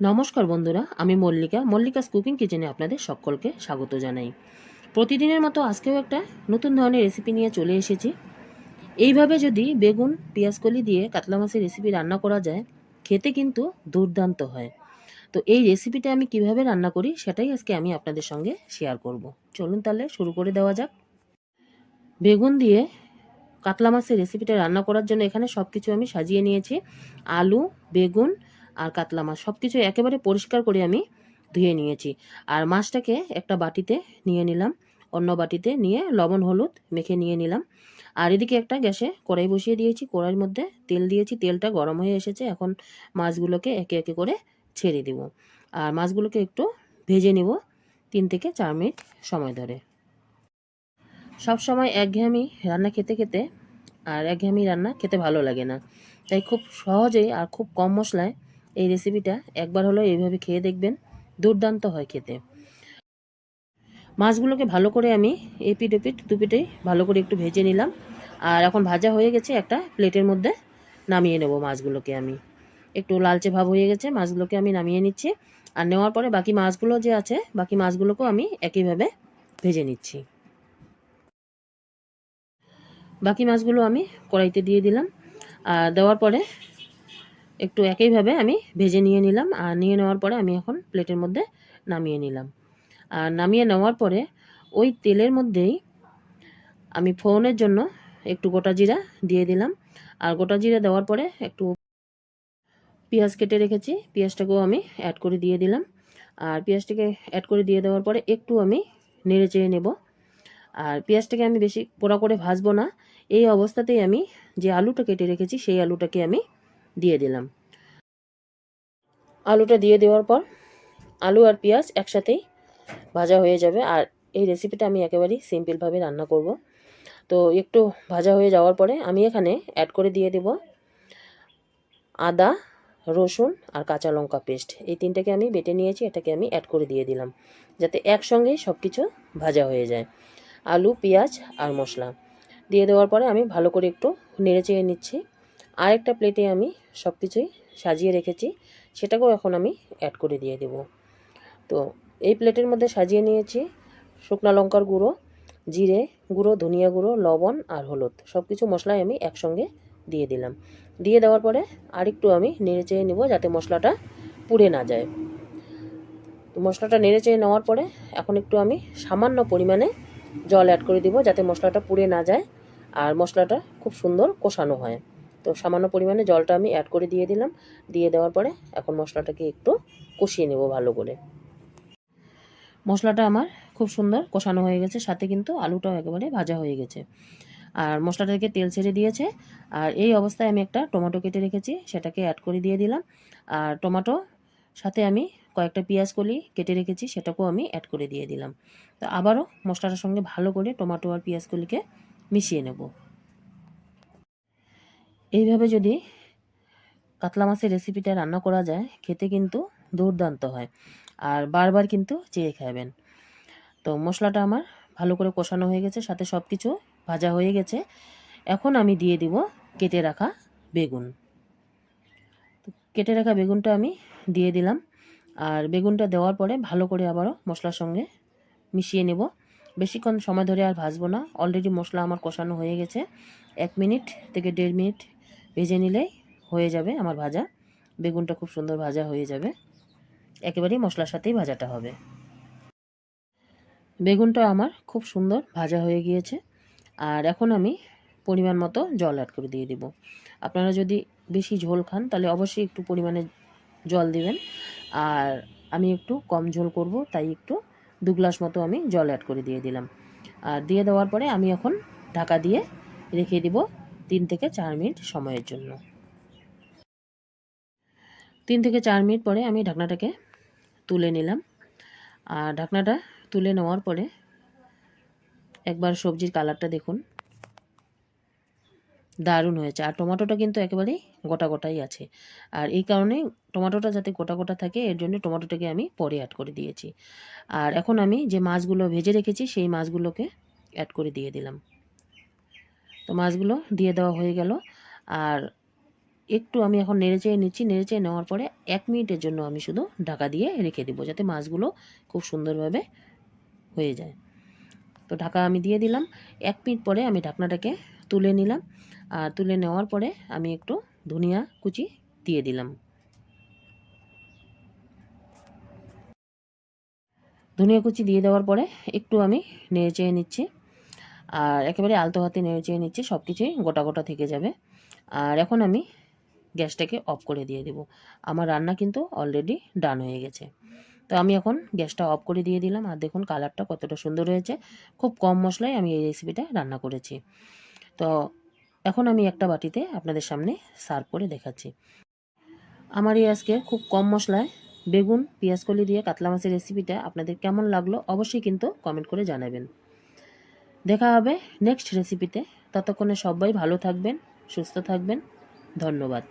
নমস্কার বন্ধুরা, আমি মল্লিকা। মল্লিকাস কুকিং কিচেনে আপনাদের সকলকে স্বাগত জানাই। প্রতিদিনের মতো আজকেও একটা নতুন ধরনের রেসিপি নিয়ে চলে এসেছি। এইভাবে যদি বেগুন, পেঁয়াজকলি দিয়ে কাতলা মাছের রেসিপি রান্না করা যায়, খেতে কিন্তু দুর্দান্ত হয়। তো এই রেসিপিটা আমি কীভাবে রান্না করি, সেটাই আজকে আমি আপনাদের সঙ্গে শেয়ার করব। চলুন তাহলে শুরু করে দেওয়া যাক। বেগুন দিয়ে কাতলা মাছের রেসিপিটা রান্না করার জন্য এখানে সব কিছু আমি সাজিয়ে নিয়েছি। আলু, বেগুন আর কাতলা মাছ সব কিছু একেবারে পরিষ্কার করে আমি ধুয়ে নিয়েছি। আর মাছটাকে একটা বাটিতে নিয়ে নিলাম, অন্য বাটিতে নিয়ে লবণ, হলুদ মেখে নিয়ে নিলাম। আর এদিকে একটা গ্যাসে কড়াই বসিয়ে দিয়েছি, কড়াইয়ের মধ্যে তেল দিয়েছি, তেলটা গরম হয়ে এসেছে, এখন মাছগুলোকে একে একে করে ছেড়ে দেব। আর মাছগুলোকে একটু ভেজে নেব তিন থেকে চার মিনিট সময় ধরে। সব সময় একঘেয়েমি রান্না খেতে খেতে, আর একঘেয়েমি রান্না খেতে ভালো লাগে না। তাই খুব সহজেই আর খুব কম মশলায় এই রেসিপিটা একবার হলেও এইভাবে খেয়ে দেখবেন, দুর্দান্ত হয় খেতে। মাছগুলোকে ভালো করে আমি এপিট এপিট দুপিটেই ভালো করে একটু ভেজে নিলাম। আর এখন ভাজা হয়ে গেছে একটা প্লেটের মধ্যে, নামিয়ে নেব মাছগুলোকে আমি। একটু লালচে ভাব হয়ে গেছে, মাছগুলোকে আমি নামিয়ে নিচ্ছি। আর নেওয়ার পরে বাকি মাছগুলো যে আছে, বাকি মাছগুলোকেও আমি একইভাবে ভেজে নিচ্ছি। বাকি মাছগুলো আমি কড়াইতে দিয়ে দিলাম। আর দেওয়ার পরে একটু একইভাবে আমি ভেজে নিয়ে নিলাম। আর নিয়ে নেওয়ার পরে আমি এখন প্লেটের মধ্যে নামিয়ে নিলাম। আর নামিয়ে নেওয়ার পরে ওই তেলের মধ্যেই আমি ফোড়নের জন্য একটু গোটা জিরা দিয়ে দিলাম। আর গোটা জিরা দেওয়ার পরে একটু পেঁয়াজ কেটে রেখেছি। পেঁয়াজটাকেও আমি অ্যাড করে দিয়ে দিলাম। আর পেঁয়াজটাকে অ্যাড করে দিয়ে দেওয়ার পরে একটু আমি নেড়ে চেড়ে নেব। আর পেঁয়াজটাকে আমি বেশি পোড়া করে ভাজবো না। এই অবস্থাতেই আমি যে আলুটা কেটে রেখেছি, সেই আলুটাকে আমি দিয়ে দিলাম। আলুটা দিয়ে দেওয়ার পর আলু আর পেঁয়াজ একসাথেই ভাজা হয়ে যাবে। আর এই রেসিপিটা আমি একেবারেই সিম্পলভাবে রান্না করব। তো একটু ভাজা হয়ে যাওয়ার পরে আমি এখানে অ্যাড করে দিয়ে দেব আদা, রসুন আর কাঁচা লঙ্কা পেস্ট এই তিনটাকে আমি বেটে নিয়েছি, এটাকে আমি অ্যাড করে দিয়ে দিলাম যাতে একসঙ্গেই সব কিছু ভাজা হয়ে যায়। আলু, পেঁয়াজ আর মশলা। দিয়ে দেওয়ার পরে আমি ভালো করে একটু নেড়ে চেড়ে নিচ্ছি। আরেকটা প্লেটে আমি সব কিছুই সাজিয়ে রেখেছি, সেটাকেও এখন আমি অ্যাড করে দিয়ে দেব। তো এই প্লেটের মধ্যে সাজিয়ে নিয়েছি শুকনো লঙ্কার গুঁড়ো, জিরে গুঁড়ো, ধনিয়া গুঁড়ো, লবণ আর হলুদ। সব কিছু মশলাই আমি একসঙ্গে দিয়ে দিলাম। দিয়ে দেওয়ার পরে আরেকটু আমি নেড়ে চেয়ে নেব যাতে মশলাটা পুড়ে না যায়। তো মশলাটা নেড়ে চেয়ে নেওয়ার পরে এখন একটু আমি সামান্য পরিমাণে জল অ্যাড করে দিব যাতে মশলাটা পুড়ে না যায় আর মশলাটা খুব সুন্দর কষানো হয়। তো সামান্য পরিমাণে জলটা আমি অ্যাড করে দিয়ে দিলাম। দিয়ে দেওয়ার পরে এখন মশলাটাকে একটু কষিয়ে নেব ভালো করে। মশলাটা আমার খুব সুন্দর কষানো হয়ে গেছে, সাথে কিন্তু আলুটাও একেবারে ভাজা হয়ে গেছে। আর মশলাটা থেকে তেল ছেড়ে দিয়েছে। আর এই অবস্থায় আমি একটা টমেটো কেটে রেখেছি, সেটাকে অ্যাড করে দিয়ে দিলাম। আর টমেটো সাথে আমি কয়েকটা পেঁয়াজ কলি কেটে রেখেছি, সেটাকেও আমি অ্যাড করে দিয়ে দিলাম। তো আবারও মশলাটার সঙ্গে ভালো করে টমেটো আর পেঁয়াজ কলিকে মিশিয়ে নেব। এইভাবে যদি কাতলা মাছের রেসিপিটা রান্না করা যায়, খেতে কিন্তু দুর্দান্ত হয়। আর বারবার কিন্তু চেয়ে খাবেন। তো মশলাটা আমার ভালো করে কষানো হয়ে গেছে, সাথে সব কিছু ভাজা হয়ে গেছে। এখন আমি দিয়ে দিব কেটে রাখা বেগুন। কেটে রাখা বেগুনটা আমি দিয়ে দিলাম। আর বেগুনটা দেওয়ার পরে ভালো করে আবারও মশলার সঙ্গে মিশিয়ে নেব। বেশিক্ষণ সময় ধরে আর ভাজবো না। অলরেডি মশলা আমার কষানো হয়ে গেছে। এক মিনিট থেকে দেড় মিনিট ভেজে নিলেই হয়ে যাবে আমার ভাজা। বেগুনটা খুব সুন্দর ভাজা হয়ে যাবে। একেবারেই মশলার সাথেই ভাজাটা হবে। বেগুনটা আমার খুব সুন্দর ভাজা হয়ে গিয়েছে। আর এখন আমি পরিমাণ মতো জল অ্যাড করে দিয়ে দেব। আপনারা যদি বেশি ঝোল খান, তাহলে অবশ্যই একটু পরিমাণে জল দিবেন। আর আমি একটু কম ঝোল করব, তাই একটু দু গ্লাস মতো আমি জল অ্যাড করে দিয়ে দিলাম। আর দিয়ে দেওয়ার পরে আমি এখন ঢাকা দিয়ে রেখে দিব তিন থেকে চার মিনিট সময়ের জন্য। তিন থেকে চার মিনিট পরে আমি ঢাকনাটাকে তুলে নিলাম। আর ঢাকনাটা তুলে নেওয়ার পরে একবার সবজির কালারটা দেখুন। দারুণ হয়েছে। আর টমেটোটা কিন্তু একেবারেই গোটা গোটাই আছে। আর এই কারণে টমেটোটা যাতে গোটা গোটা থাকে, এর জন্য টমেটোটাকে আমি পরে অ্যাড করে দিয়েছি। আর এখন আমি যে মাছগুলো ভেজে রেখেছি, সেই মাছগুলোকে অ্যাড করে দিয়ে দিলাম। তো মাছগুলো দিয়ে দেওয়া হয়ে গেল। আর একটু আমি এখন নেড়ে চেয়ে নিচ্ছি। নেড়ে চেয়ে নেওয়ার পরে এক মিনিটের জন্য আমি শুধু ঢাকা দিয়ে রেখে দেবো যাতে মাছগুলো খুব সুন্দরভাবে হয়ে যায়। তো ঢাকা আমি দিয়ে দিলাম। এক মিনিট পরে আমি ঢাকনাটাকে তুলে নিলাম। আর তুলে নেওয়ার পরে আমি একটু ধনিয়া কুচি দিয়ে দিলাম। ধনিয়া কুচি দিয়ে দেওয়ার পরে একটু আমি নেড়ে চেয়ে নিচ্ছি। আর একেবারে আলতো হাতে নেড়ে চেয়ে নিচ্ছি সব কিছুই গোটা গোটা থেকে যাবে। আর এখন আমি গ্যাসটাকে অফ করে দিয়ে দেব। আমার রান্না কিন্তু অলরেডি ডান হয়ে গেছে। তো আমি এখন গ্যাসটা অফ করে দিয়ে দিলাম। আর দেখুন কালারটা কতটা সুন্দর হয়েছে। খুব কম মশলায় আমি এই রেসিপিটা রান্না করেছি। তো এখন আমি একটা বাটিতে আপনাদের সামনে সার্ভ করে দেখাচ্ছি। আমার এই আজকে খুব কম মশলায় বেগুন, পেঁয়াজকলি দিয়ে কাতলা মাছের রেসিপিটা আপনাদের কেমন লাগল অবশ্যই কিন্তু কমেন্ট করে জানাবেন। দেখা হবে নেক্সট রেসিপিতে ততক্ষণে সবাই ভালো থাকবেন সুস্থ থাকবেন। ধন্যবাদ।